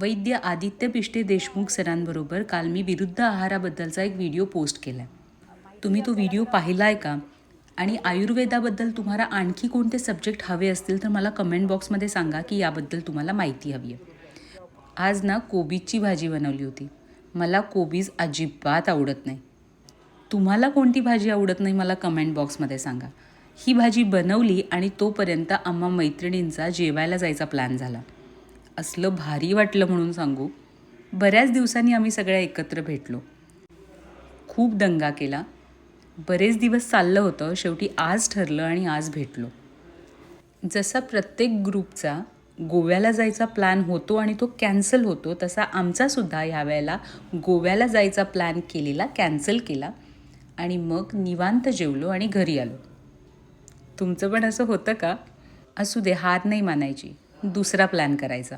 वैद्य आदित्य पिष्टे देशमुख सरांबरोबर काल मी विरुद्ध आहाराबद्दलचा एक व्हिडिओ पोस्ट केला तुम्ही तो व्हिडिओ पाहिला आहे का? आणि आयुर्वेदाबद्दल तुम्हाला आणखी कोणते सब्जेक्ट हवे असतील तर मला कमेंट बॉक्समध्ये सांगा की याबद्दल तुम्हाला माहिती हवी आहे. आज ना कोबीजची भाजी बनवली होती. मला कोबीज अजिबात आवडत नाही. तुम्हाला कोणती भाजी आवडत नाही मला कमेंट बॉक्समध्ये सांगा. ही भाजी बनवली आणि तोपर्यंत आम्हा मैत्रिणींचा जेवायला जायचा प्लॅन झाला. असलं भारी वाटलं म्हणून सांगू बऱ्याच दिवसांनी आम्ही सगळ्या एकत्र भेटलो. खूप दंगा केला. बरेच दिवस चाललं होतं शेवटी आज ठरलं आणि आज भेटलो. जसा प्रत्येक ग्रुपचा गोव्याला जायचा प्लॅन होतो आणि तो कॅन्सल होतो तसा आमचासुद्धा ह्यावेळेला गोव्याला जायचा प्लॅन केलेला कॅन्सल केला आणि मग निवांत जेवलो आणि घरी आलो. तुमचं पण असं होतं का? असू दे हार नाही मानायची. दुसरा प्लॅन करायचा.